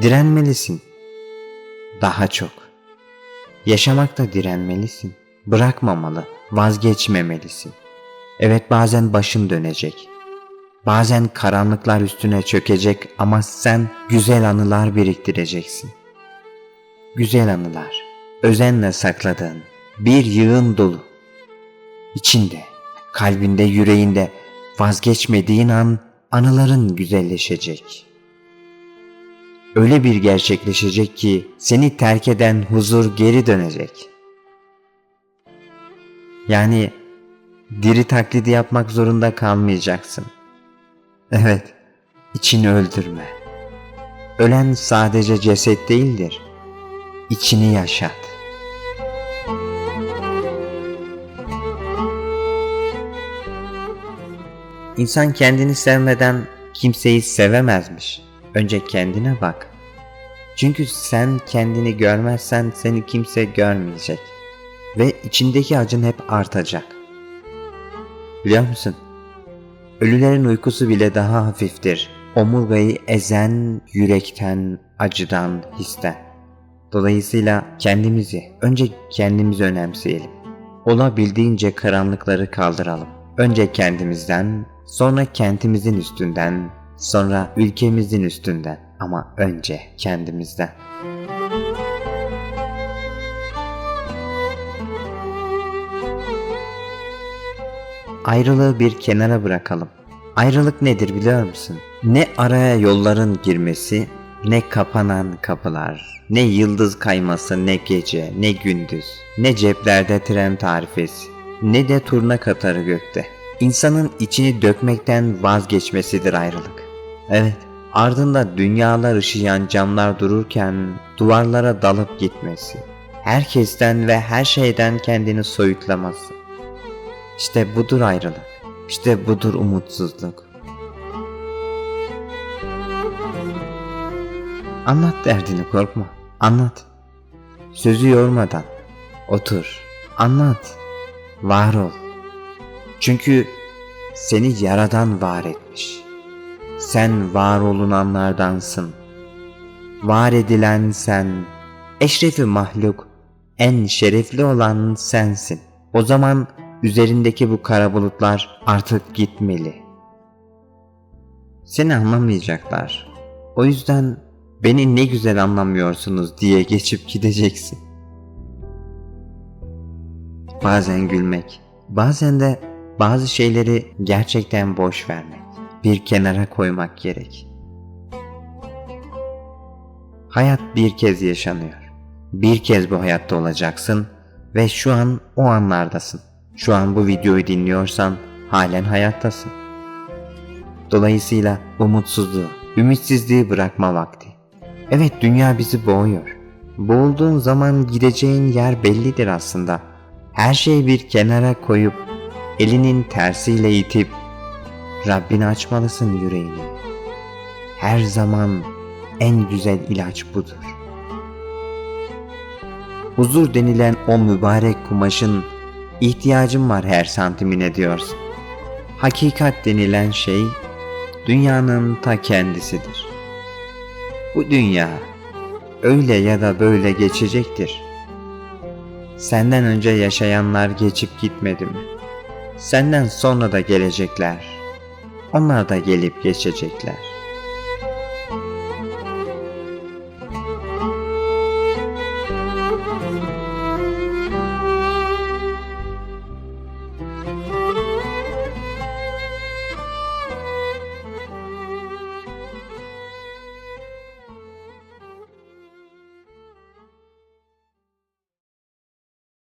Direnmelisin. Daha çok. Yaşamakta direnmelisin. Bırakmamalı, vazgeçmemelisin. Evet bazen başın dönecek. Bazen karanlıklar üstüne çökecek ama sen güzel anılar biriktireceksin. Güzel anılar, özenle sakladığın bir yığın dolu. İçinde, kalbinde, yüreğinde vazgeçmediğin an anıların güzelleşecek. Öyle bir gerçekleşecek ki seni terk eden huzur geri dönecek. Yani diri taklidi yapmak zorunda kalmayacaksın. Evet, içini öldürme. Ölen sadece ceset değildir. İçini yaşat. İnsan kendini sevmeden kimseyi sevemezmiş. Önce kendine bak. Çünkü sen kendini görmezsen seni kimse görmeyecek. Ve içindeki acın hep artacak. Biliyor musun? Ölülerin uykusu bile daha hafiftir. Omurgayı ezen yürekten, acıdan, histen. Dolayısıyla kendimizi, önce kendimizi önemseyelim. Olabildiğince karanlıkları kaldıralım. Önce kendimizden, sonra kentimizin üstünden, sonra ülkemizin üstünden ama önce kendimizden. Ayrılığı bir kenara bırakalım. Ayrılık nedir biliyor musun? Ne araya yolların girmesi, ne kapanan kapılar, ne yıldız kayması, ne gece, ne gündüz, ne ceplerde tren tarifesi, ne de turna katarı gökte. İnsanın içini dökmekten vazgeçmesidir ayrılık. Evet, ardında dünyalar ışıyan camlar dururken duvarlara dalıp gitmesi, herkesten ve her şeyden kendini soyutlaması. İşte budur ayrılık. İşte budur umutsuzluk. Anlat derdini korkma. Anlat. Sözü yormadan. Otur. Anlat. Var ol. Çünkü seni yaradan var etmiş. Sen var olunanlardansın. Var edilen sen. Eşrefi mahluk. En şerefli olan sensin. O zaman üzerindeki bu kara bulutlar artık gitmeli. Seni anlamayacaklar. O yüzden beni ne güzel anlamıyorsunuz diye geçip gideceksin. Bazen gülmek, bazen de bazı şeyleri gerçekten boş vermek, bir kenara koymak gerek. Hayat bir kez yaşanıyor. Bir kez bu hayatta olacaksın ve şu an o anlardasın. Şu an bu videoyu dinliyorsan halen hayattasın. Dolayısıyla umutsuzluğu, ümitsizliği bırakma vakti. Evet dünya bizi boğuyor. Boğulduğun zaman gideceğin yer bellidir aslında. Her şeyi bir kenara koyup elinin tersiyle itip Rabbini açmalısın yüreğini. Her zaman en güzel ilaç budur. Huzur denilen o mübarek kumaşın ihtiyacım var her santimine diyorsun. Hakikat denilen şey dünyanın ta kendisidir. Bu dünya öyle ya da böyle geçecektir. Senden önce yaşayanlar geçip gitmedi mi? Senden sonra da gelecekler. Onlar da gelip geçecekler.